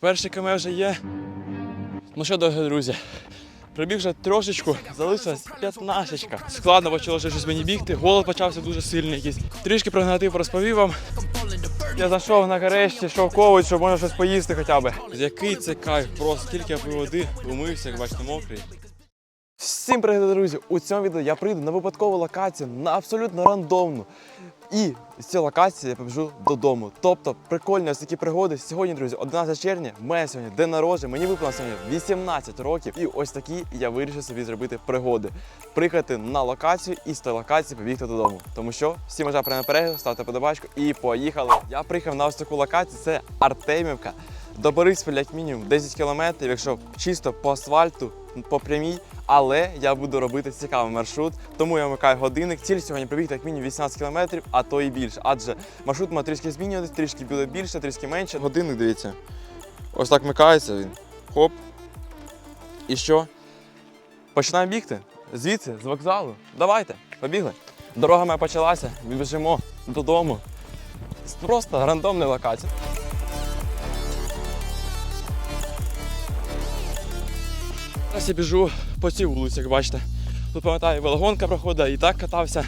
Перший км вже є. Ну що, дорогі друзі, прибіг вже трошечку, залишилась п'ятнашечка. Складно почало щось мені бігти, голод почався дуже сильний якийсь. Трішки про негатив розповів вам. Я зайшов на нарешті шовковий, щоб можна щось поїсти хоча б. Який це кайф, просто тільки я пив води, умився, як бачите, мокрий. Всім привіт, друзі! У цьому відео я прийду на випадкову локацію, на абсолютно рандомну. І з цієї локації я побіжу додому. Тобто прикольні ось такі пригоди. Сьогодні, друзі, 11 червня, мене сьогодні день народження, мені виповнилося сьогодні 18 років. І ось такі я вирішив собі зробити пригоди. Приїхати на локацію і з тої локації побігти додому. Тому що всі можна прямо перегляд, ставте подобачку і поїхали. Я приїхав на ось таку локацію, це Артемівка. До Борисполя як мінімум 10 кілометрів, якщо чисто по асфальту, по прямій, але я буду робити цікавий маршрут, тому я вмикаю годинник. Ціль сьогодні пробігти як мінімум 18 кілометрів, а то і більше. Адже маршрут має трішки змінюватися, трішки буде більше, трішки менше. Годинник, дивіться. Ось так вмикається він. Хоп. І що? Починаємо бігти. Звідси, з вокзалу. Давайте, побігли. Дорога моя почалася, біжимо додому. Просто рандомна локація. Зараз я біжу по цій вулиці, як бачите. Тут пам'ятаю, велогонка проходить, і так катався.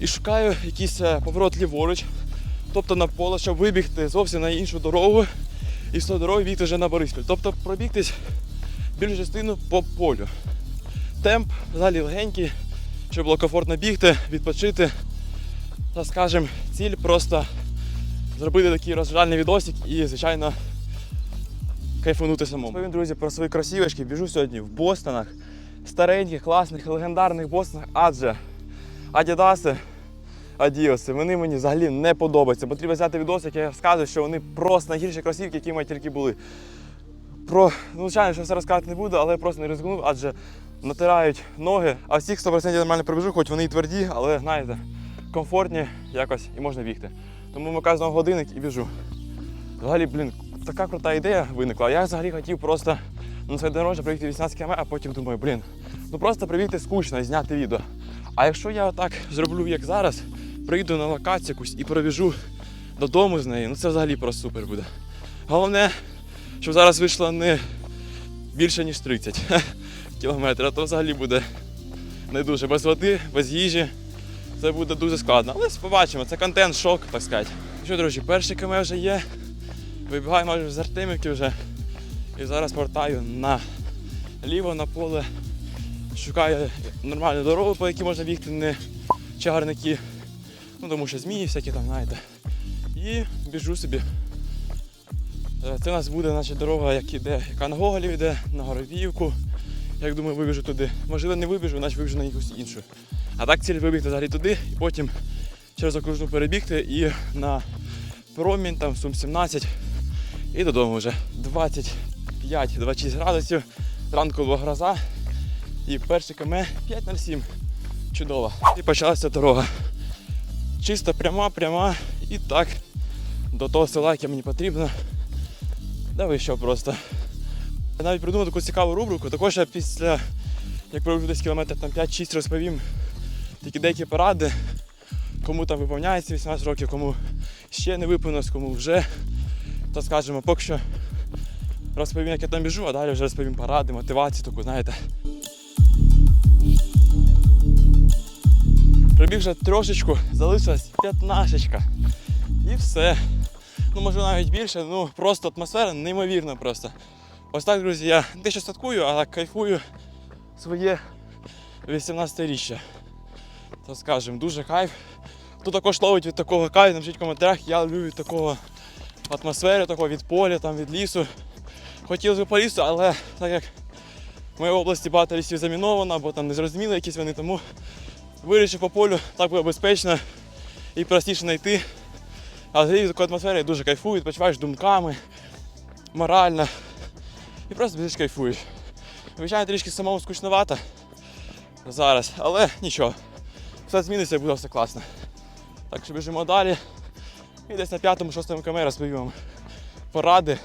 І шукаю якийсь е, поворот ліворуч, тобто на поле, щоб вибігти зовсім на іншу дорогу і з тої дороги бігти вже на Бориспіль. Тобто пробігтись більшу частину по полю. Темп взагалі легенький, щоб було комфортно бігти, відпочити. Та скажем, ціль просто зробити такий розважальний відосик і, звичайно, кайфанути самому. Повім, друзі, про свої кросівочки. Біжу сьогодні в Бостонах. Стареньких, класних, легендарних Бостонах, адже Адідаси, Адіоси, вони мені взагалі не подобаються. Потрібно взяти відос, який я розказую, що вони просто найгірші кросівки, які мене тільки були. Про, ну, звичайно, що все розказувати не буду, але я просто не ризикнув, адже натирають ноги. А всіх 100% нормально пробіжу, хоч вони і тверді, але знаєте, комфортні якось і можна бігти. Тому вмикаю знову годинник і біжу. Взагалі, блін, така крута ідея виникла. Я взагалі хотів просто на своє народження проїхати 18 км, а потім думаю, блін, ну просто прибігти скучно і зняти відео. А якщо я отак зроблю, як зараз, прийду на локацію якусь і пробіжу додому з нею, ну це взагалі просто супер буде. Головне, щоб зараз вийшло не більше, ніж 30 кілометрів, а то взагалі буде не дуже без води, без їжі. Це буде дуже складно. Але побачимо, це контент, шок, так сказати. Що, друзі, перший км вже є. Вибігаю майже з Артемівки вже. І зараз повертаю на ліво на поле. Шукаю нормальну дорогу, по якій можна бігти, не чагарники. Ну, тому що змії всякі там, знаєте. І біжу собі. Е, Це у нас буде значить, дорога, як іде, яка на Гоголів йде, на Горовіївку. Як думаю, вибіжу туди. Можливо, не вибіжу, значить вибіжу на якусь іншу. А так ціль вибігти взагалі туди і потім через окружну перебігти і на промінь, там сум 17 і додому вже 25-26 градусів. Зранку була гроза. І перший км 5.07. Чудово. І почалася дорога. Чисто пряма, пряма і так до того села, яке мені потрібно. Да ви що просто. Я навіть придумав таку цікаву рубрику. Також я після, як пройду десь кілометрів там 5-6 розповім такі деякі поради, кому там виповняється 18 років, кому ще не виповнилось, кому вже. То скажемо, поки що розповім, як я там біжу, а далі вже розповім поради, мотивацію таку, знаєте. Прибіг вже трошечку, залишилась п'ятнашечка. І все. Ну, може навіть більше, ну просто атмосфера неймовірна просто. Ось так, друзі, я не що святкую, а кайфую своє 18-річчя. То скажем, дуже кайф. Хто також ловить від такого кайфу, напишіть в коментарях, я люблю від такого атмосфери, такого від поля, там, від лісу. Хотілося б по лісу, але так як в моїй області багато лісів заміновано, або там незрозумілі якісь вони, тому вирішив по полю, так буде безпечно і простіше знайти. А взагалі такої атмосфери дуже кайфую, відпочиваєш думками, морально. І просто більш кайфуєш. Звичайно, трішки самому скучновато зараз, але нічого. Все зміниться і буде все класно. Так що біжимо далі. І десь на п'ятому-шостому км розповім вам поради.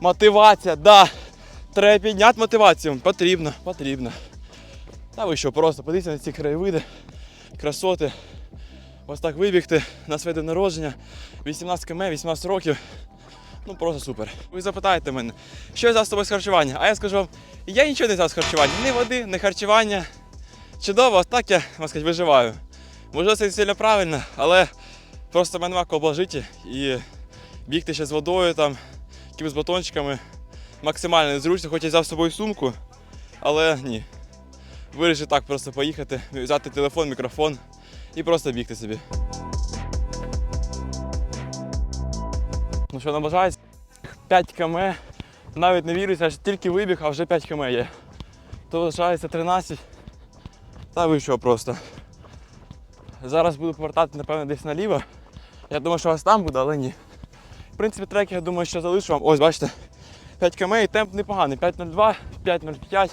Мотивація, да. Треба підняти мотивацію. Потрібно, потрібно. Та ви що, просто подивіться на ці краєвиди, красоти. Ось так вибігти на своє день народження. 18 км, 18 років. Ну просто супер. Ви запитаєте мене, що я взяв з тобою з харчування? А я скажу вам, я нічого не взяв з харчування. Ні води, ні харчування. Чудово, так я, можна сказати, виживаю. Може, це сильно правильно, але просто мене нема кого блажити і бігти ще з водою, там, якимись батончиками максимально незручно, хоч я взяв з собою сумку, але ні. Вирішив так просто поїхати, взяти телефон, мікрофон і просто бігти собі. Ну що, наближається? 5 км. Навіть не віриться, що тільки вибіг, а вже 5 км є. То залишається 13. Та ви що просто. Зараз буду повертати, напевно, десь наліво. Я думаю, що вас там буде, але ні. В принципі, трек, я думаю, що залишу вам. Ось, бачите, 5 км і темп непоганий. 5.02, 5.05.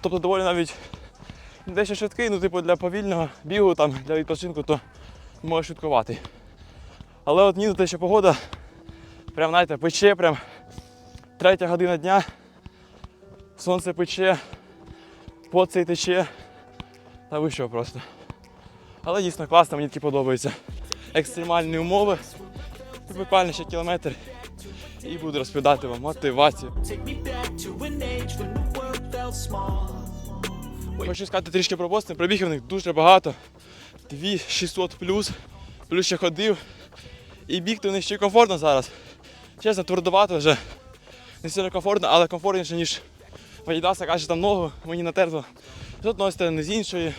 Тобто доволі навіть дещо швидкий, ну, типу, для повільного бігу, там, для відпочинку, то може швидкувати. Але от ні, те, що погода прям, знаєте, пече, прям третя година дня, сонце пече, пот цей тече. Та ви що просто. Але дійсно класно, мені таки подобається. Екстремальні умови. Буквально ще кілометр. І буду розповідати вам мотивацію. Хочу сказати трішки про Бостон. Пробігів в них дуже багато. 2600 плюс. Плюс ще ходив. І бігти в них ще комфортно зараз. Чесно, твердувато вже. Не сильно комфортно, але комфортніше, ніж в каже там ногу, мені натерло. З одної сторони, з іншої.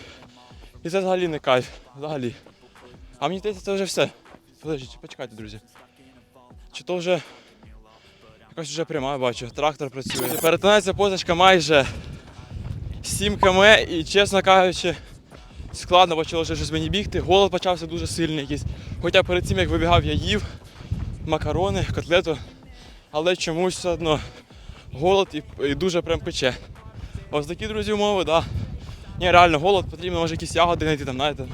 І це взагалі не кайф. Взагалі. А мені здається, це вже все. Подождіть, почекайте, друзі. Чи то вже якось вже пряма, бачу, трактор працює. Перетинається позначка майже 7 км і, чесно кажучи, складно почало вже щось мені бігти. Голод почався дуже сильний якийсь. Хоча перед цим, як вибігав, я їв макарони, котлету, але чомусь все одно голод і, і дуже прям пече. Ось такі, друзі, умови. Да. Ні, реально голод, потрібно може якісь ягоди знайти, там, знаєте,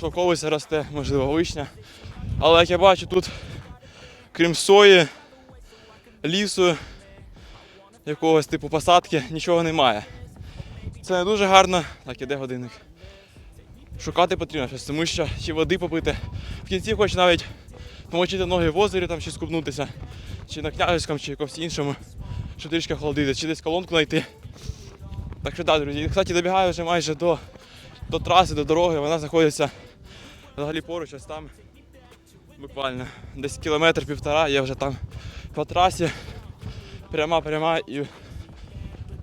шовковиця росте, можливо, вишня. Але як я бачу, тут, крім сої, лісу, якогось типу посадки, нічого немає. Це не дуже гарно. Так, іде годинник. Шукати потрібно щось, тому що чи води попити. В кінці хоч навіть помочити ноги в озері, там, чи скупнутися, чи на княжеському, чи якомусь іншому, щоб трішки охолодити, чи десь колонку знайти. Так що так, друзі. Кстати, добігаю вже майже до, до траси, до дороги. Вона знаходиться взагалі поруч, ось там. Буквально десь кілометр півтора, я вже там по трасі. Пряма, пряма і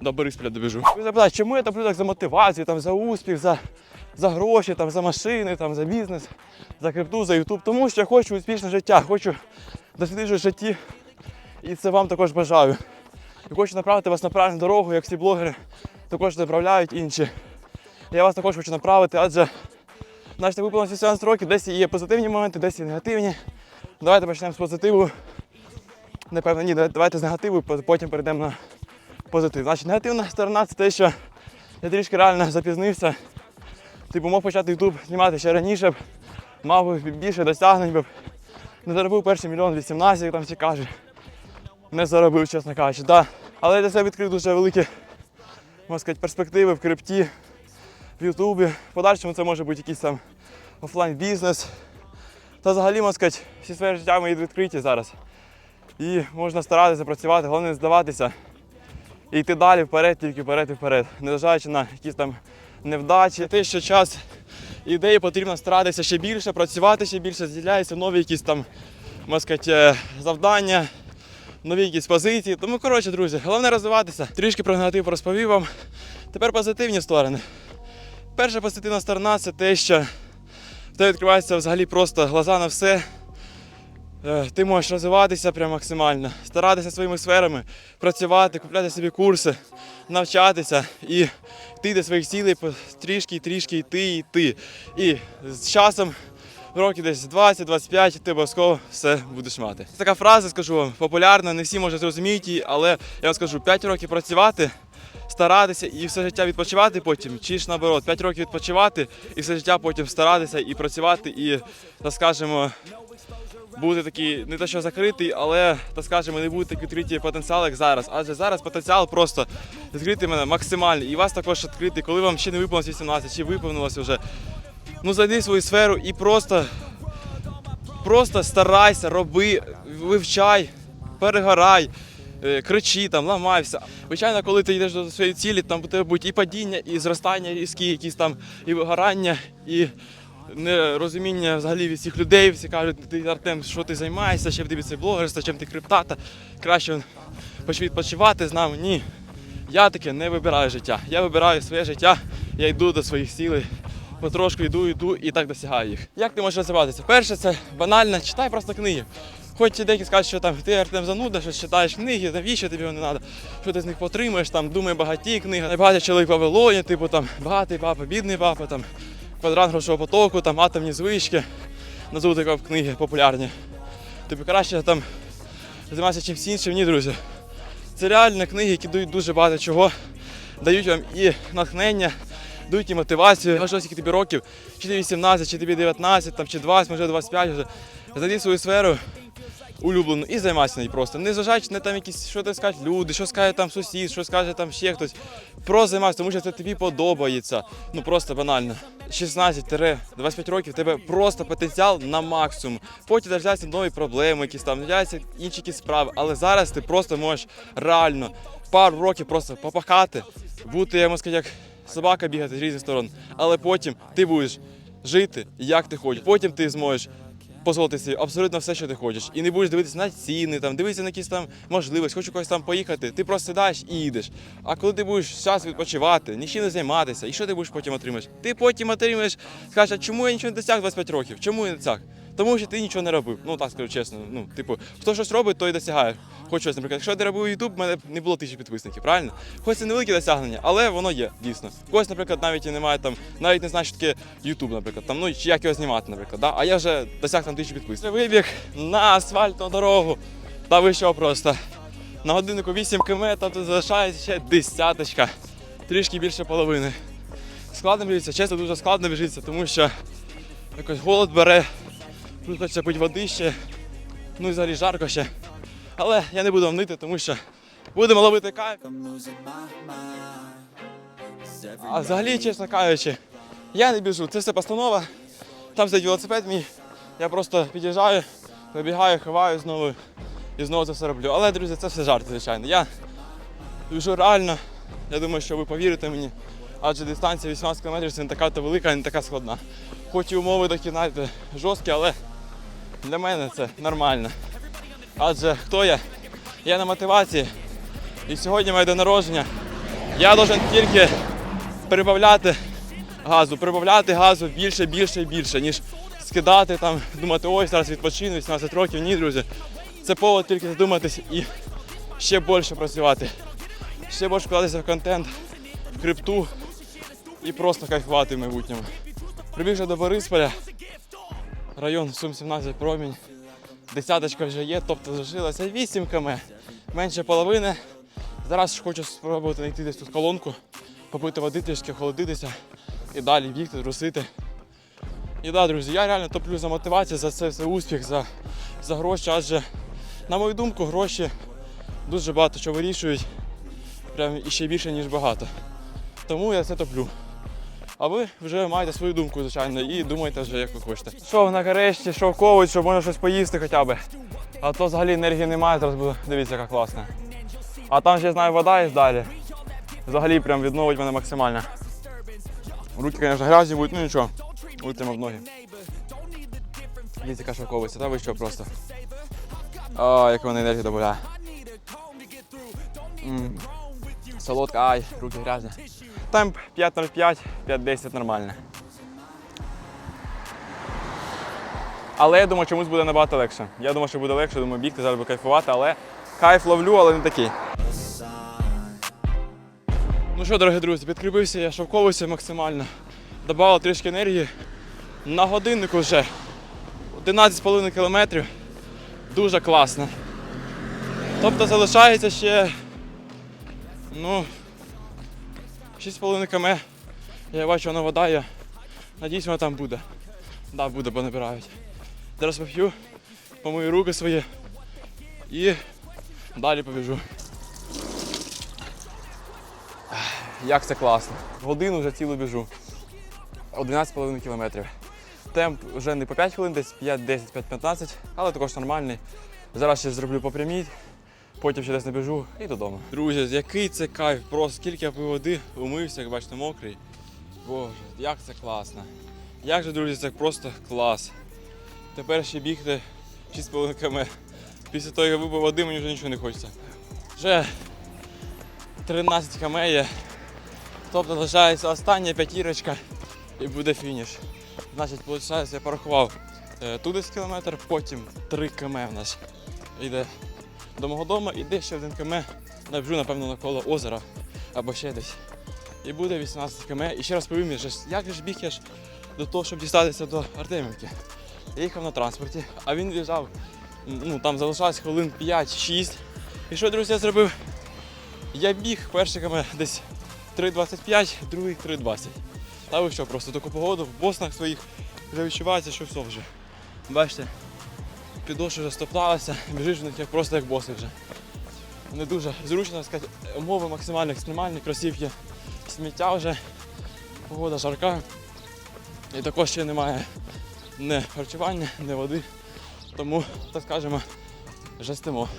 до Борисполя добіжу. Ви запитаєте, чому я топлю так за мотивацію, там, за успіх, за, за гроші, там, за машини, там, за бізнес, за крипту, за ютуб. Тому що я хочу успішне життя, хочу дослідити житті. І це вам також бажаю. І хочу направити вас на правильну дорогу, як всі блогери також направляють інші. Я вас також хочу направити, адже значить, виповнилося 17 років, десь є позитивні моменти, десь є негативні. Давайте почнемо з позитиву. Напевно, ні, давайте з негативу, потім перейдемо на позитив. Значить, негативна сторона це те, що я трішки реально запізнився. Типу мог почати YouTube знімати ще раніше, мав би більше досягнень, б. не заробив перший мільйон 18, як там всі кажуть. Не заробив, чесно кажучи. Да. Але я для себе відкрив дуже великі можна сказати, перспективи в крипті, в Ютубі. В подальшому це може бути якийсь там офлайн бізнес. Та взагалі, можна сказати, всі сфери життя мої відкриті зараз. І можна старатися працювати, головне не здаватися і йти далі вперед, тільки вперед і вперед, незважаючи на якісь там невдачі. Те, що час ідеї потрібно старатися ще більше, працювати ще більше, з'являються нові якісь там, можна сказати, е, завдання, нові якісь позиції. Тому, коротше, друзі, головне розвиватися. Трішки про негатив розповів вам. Тепер позитивні сторони. Перша позитивна сторона це те, що в тебе відкриваються взагалі просто глаза на все. Е, Ти можеш розвиватися прям максимально, старатися своїми сферами, працювати, купляти собі курси, навчатися і йти до своїх цілей трішки, трішки йти, йти. І з часом, років десь 20-25, ти обов'язково все будеш мати. Така фраза, скажу вам, популярна, не всі можуть зрозуміти її, але я вам скажу, 5 років працювати, старатися і все життя відпочивати потім, чи ж наоборот, 5 років відпочивати і все життя потім старатися і працювати, і, так скажемо, бути такий не те, що закритий, але так скажемо, не буде такий відкритий потенціал, як зараз. Адже зараз потенціал просто відкритий мене максимальний. І вас також відкритий, коли вам ще не виповнилось 18, чи виповнилося вже. Ну зайди в свою сферу і просто, просто старайся, роби, вивчай. перегорай, кричи, там, ламайся. Звичайно, коли ти йдеш до своєї цілі, там у тебе будуть і падіння, і зростання різкі, якісь там, і вигорання, і нерозуміння взагалі від всіх людей. Всі кажуть, ти Артем, що ти займаєшся, чим тобі це блогерство, чим ти криптата, краще відпочивати з нами. Ні. Я таке не вибираю життя. Я вибираю своє життя, я йду до своїх цілей. Потрошку йду, йду і так досягаю їх. Як ти можеш розвиватися? Перше, це банально, читай просто книги. Хоч і деякі скажуть, що там ти Артем зануда, що читаєш книги, навіщо тобі вони треба, що ти з них потримаєш, там думай багаті книги, найбагатий чоловік Вавилоні, типу там багатий папа, бідний папа, там квадрат грошового потоку, там атомні звички, назву такі книги популярні. Тобі краще там займатися чимось іншим, ні, друзі. Це реально книги, які дають дуже багато чого, дають вам і натхнення, дають і мотивацію. Важливо, скільки тобі років, чи тобі 18, чи тобі 19, там, чи 20, може 25 вже. Знайди свою сферу улюблену і займайся нею просто. Не зважаючи на там якісь, що ти скажуть люди, що скаже там сусід, що скаже там ще хтось. Просто займайся, тому що це тобі подобається. Ну просто банально. 16-25 років тебе просто потенціал на максимум. Потім з'являються нові проблеми, якісь там, з'являються інші якісь справи. Але зараз ти просто можеш реально пару років просто попахати, бути, я можу сказати, як собака бігати з різних сторон. Але потім ти будеш жити, як ти хочеш. Потім ти зможеш дозволити собі абсолютно все, що ти хочеш. І не будеш дивитися на ціни, там, дивитися на якісь там можливості, хочу когось там поїхати. Ти просто сідаєш і їдеш. А коли ти будеш час відпочивати, нічим не займатися, і що ти будеш потім отримаєш? Ти потім отримаєш, скажеш, а чому я нічого не досяг 25 років? Чому я не досяг? Тому що ти нічого не робив. Ну так скажу чесно. Ну, типу, хто щось робить, той досягає. Хоч щось, наприклад, якщо я не робив YouTube, в мене не було тисячі підписників, правильно? Хоч це невелике досягнення, але воно є, дійсно. Когось, наприклад, навіть і немає там, навіть не знає, що таке YouTube, наприклад, там, ну чи як його знімати, наприклад. Да? А я вже досяг там тисячі підписників. Вибіг на асфальтну дорогу. Та ви що просто? На годиннику 8 км, тут залишається ще десяточка, трішки більше половини. Складно біжиться, чесно, дуже складно біжиться, тому що якось голод бере, тут хочеться пити води ще, ну і взагалі жарко ще. Але я не буду вам нити, тому що будемо ловити кайф. А взагалі, чесно кажучи, я не біжу. Це все постанова. Там стоїть велосипед мій. Я просто під'їжджаю, вибігаю, ховаю знову і знову це все роблю. Але, друзі, це все жарт, звичайно. Я біжу реально. Я думаю, що ви повірите мені. Адже дистанція 18 км це не така то велика, не така складна. Хоч і умови такі, знаєте, жорсткі, але для мене це нормально. Адже хто я? Я на мотивації. І сьогодні моє день народження. Я должен тільки прибавляти газу, прибавляти газу більше, більше більше, ніж скидати там, думати, ой, зараз відпочину, 18 років. Ні, друзі. Це повод тільки задуматись і ще більше працювати. Ще більше вкладатися в контент, в крипту і просто кайфувати в майбутньому. Прибігши до Борисполя, район Сум 17 промінь. Десяточка вже є, тобто залишилося 8 км. Менше половини. Зараз хочу спробувати знайти десь тут колонку, попити води, трішки охолодитися і далі бігти, трусити. І да, друзі, я реально топлю за мотивацію, за це все успіх, за, за гроші, адже, на мою думку, гроші дуже багато що вирішують. Прям і ще більше, ніж багато. Тому я це топлю. А ви вже маєте свою думку, звичайно, і думайте вже, як ви хочете. Що на нарешті, що в ковуть, щоб можна щось поїсти хоча б. А то взагалі енергії немає, зараз буду дивіться, яка класна. А там ще я знаю, вода є далі. Взагалі прям відновить мене максимально. Руки, звісно, грязні будуть, ну нічого. Витримав ноги. Дивіться, яка шовковиця, та ви що просто. А, як вона енергію додає. М. Солодка, ай, руки грязні. Темп 5.05, 5.10 нормально. Але я думаю, чомусь буде набагато легше. Я думаю, що буде легше, думаю, бігти, зараз буду кайфувати, але кайф ловлю, але не такий. Ну що, дорогі друзі, підкріпився, я шовковився максимально. Добавив трішки енергії. На годиннику вже 11,5 кілометрів. Дуже класно. Тобто залишається ще ну, 6,5 км. Я бачу, вона вода є. Надіюсь, вона там буде. Да, буде, бо набирають. Зараз поп'ю, помию руки свої і далі побіжу. Як це класно. Годину вже цілу біжу. 11,5 кілометрів. Темп вже не по 5 хвилин, десь 5, 10, 5, 15, але також нормальний. Зараз ще зроблю по прямій потім ще десь набіжу і додому. Друзі, який це кайф, просто скільки я пив води, умився, як бачите, мокрий. Боже, як це класно. Як же, друзі, це просто клас. Тепер ще бігти 6,5 км. Після того, як я випив води, мені вже нічого не хочеться. Вже 13 км є. Тобто лишається остання п'ятірочка і буде фініш. Значить, виходить, я порахував е, тут десь кілометр, потім 3 км в нас йде до мого дому, і ще один км набіжу, напевно, навколо озера або ще десь. І буде 18 км. І ще раз повім, як ж біг я ж до того, щоб дістатися до Артемівки. Я їхав на транспорті, а він в'їжджав, ну там залишалось хвилин 5-6. І що, друзі, я зробив? Я біг перший км десь 3.25, другий 3.20. Та ви що, просто таку погоду в боснах своїх вже відчувається, що все вже. Бачите, підошва вже стопталася, біжиш в них як просто як боси вже. Не дуже зручно сказати, умови максимально екстремальні, кросівки, сміття вже, погода жарка. І також ще немає ні харчування, ні води. Тому, так скажемо, жестимо.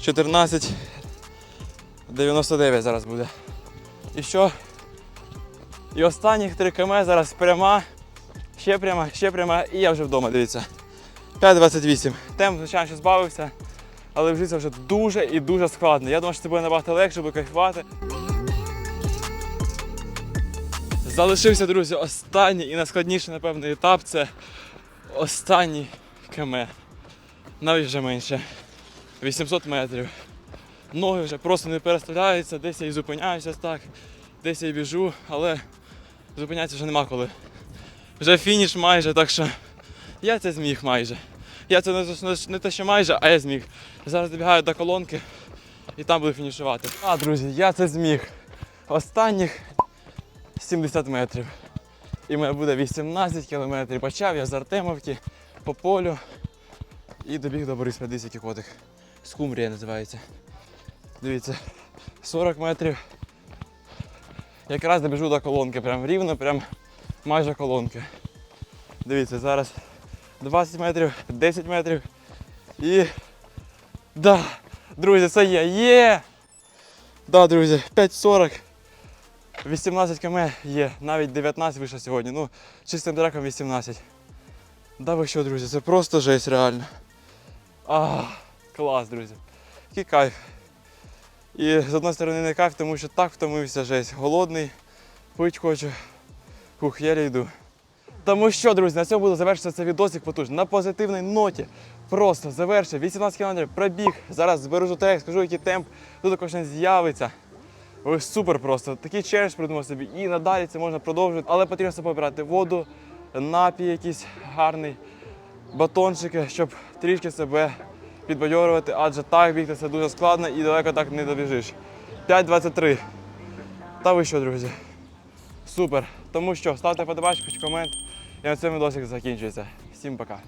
14,99 зараз буде. І що? І останніх 3 км зараз пряма, ще пряма, ще пряма, і я вже вдома, дивіться. 5,28. Темп, звичайно, що збавився, але вже це вже дуже і дуже складно. Я думаю, що це буде набагато легше, буде кайфувати. Залишився, друзі, останній і найскладніший, напевно, етап це останній км. Навіть вже менше. 800 метрів. Ноги вже просто не переставляються, десь я і зупиняюся так, десь я і біжу, але зупинятися вже нема коли. Вже фініш майже, так що я це зміг майже. Я це не, не, те, що майже, а я зміг. Зараз добігаю до колонки і там буду фінішувати. А, друзі, я це зміг. Останніх 70 метрів. І в мене буде 18 кілометрів. Почав я з Артемовки по полю і добіг до Бориспіля, дивіться, який котик. Скумрія називається. Дивіться, 40 метрів. Якраз добіжу до колонки, прям рівно, прям майже колонки. Дивіться, зараз 20 метрів, 10 метрів. І. Да! Друзі, це є! Є! Да, друзі, 5.40. 18 км є, навіть 19 вийшло сьогодні. Ну, чистим треком 18. Да ви що, друзі, це просто жесть реально. А, клас, друзі. Який кайф. І з одної сторони не кайф, тому що так втомився жесть. Голодний, пить хочу. Фух, я йду. Тому що, друзі, на цьому буду завершити цей відосик потужний. На позитивній ноті. Просто завершив. 18 км пробіг. Зараз збережу тег, скажу, який темп. Тут також не з'явиться. Ось супер просто. Такий челендж придумав собі. І надалі це можна продовжувати. Але потрібно з собою брати воду, напій якийсь гарний, батончики, щоб трішки себе підбадьорувати, адже так бігти це дуже складно і далеко так не добіжиш. 5.23. Та ви що, друзі? Супер. Тому що ставте подобачку, комент. І на цьому досик закінчується. Всім пока.